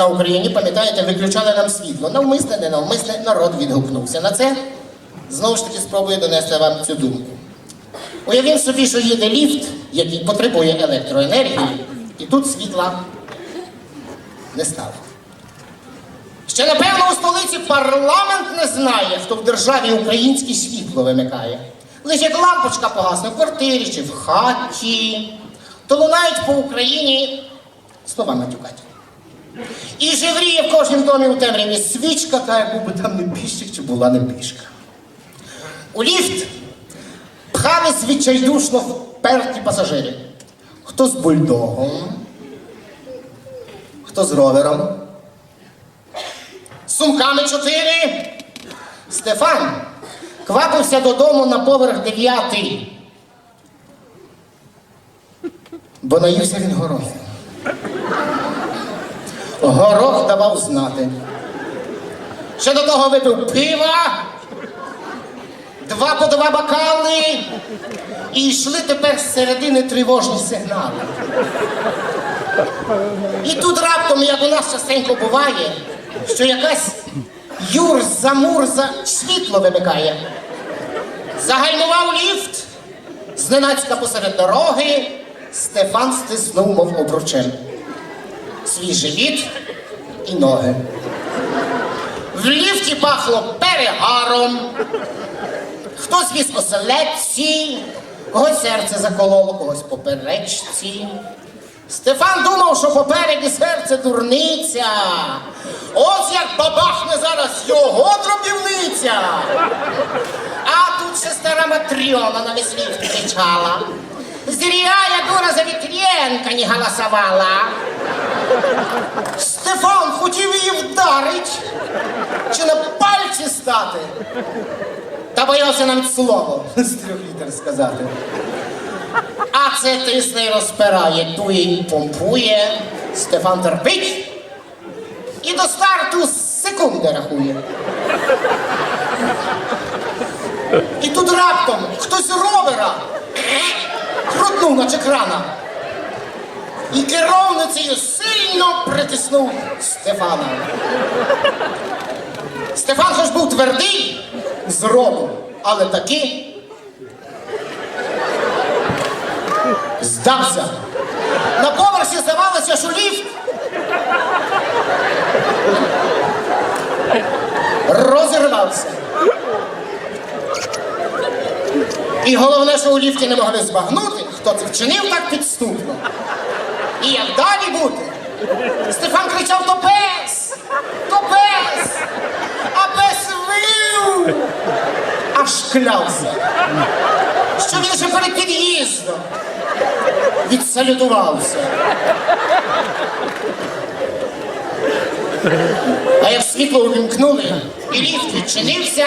на Україні, пам'ятаєте, виключали нам світло. Навмисне, не навмисне, народ відгукнувся на це. Знову ж таки спробую донести вам цю думку. Уявіть собі, що їде ліфт, який потребує електроенергії, і тут світла не стало. Ще напевно у столиці парламент не знає, хто в державі українське світло вимикає. Лише як лампочка погасне в квартирі чи в хаті, то лунають по Україні слова матюкаті. І жевріє в кожнім домі у темряві свічка, та як був би там не піщик, чи була не пішка. У ліфт пхались відчайдушно вперті пасажири. Хто з бульдогом, хто з ровером. Сумками чотири. Стефан квапився додому на поверх дев'ятий. Бо наївся він гороху. Горох давав знати. Ще до того випив пива, два по два бокали, і йшли тепер з середини тривожні сигнали. І тут раптом, як у нас частенько буває, що якась юрза мурза світло вимикає. Загальмував ліфт, зненацька посеред дороги, Стефан стиснув, мов обручем. Свій живіт і ноги. В ліфті пахло перегаром. Хтось віз оселедці, когось серце закололо, когось поперечці. Стефан думав, що попереді серце дурниця. Ось як бабахне зараз його дробівниця. А тут ще стара Матрьона на весь ліфт кричала. Зря я дура за Вітрєнка не голосувала. Стефан хотів її вдарить чи на пальці стати. Та боявся навіть слово з трьох літер сказати. А це тисне й розпирає, дує і помпує. Стефан терпить і до старту секунди рахує. І тут раптом хтось з ровера крутнув наче крана. І керовницею притиснув Стефана. Стефан хоч був твердий з роду, але таки здався. На поверсі здавалося, що ліфт розірвався. І головне, що у ліфті не могли збагнути, хто це вчинив так підступно. І як далі? Стефан кричав то пес! То пес! А пес вив! Аж клявся, що він ще перед під'їздом відсалютувався. А як світло увімкнули і ліфт відчинився,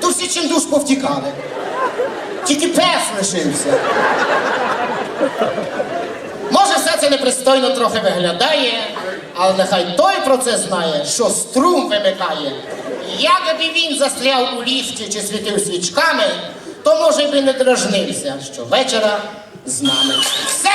то всі чим душ повтікали. Тільки пес лишився. Це непристойно трохи виглядає, але нехай той про це знає, що струм вимикає. Як би він застряв у ліфті чи світив свічками, то може би не дражнився, що вечора з нами. Все!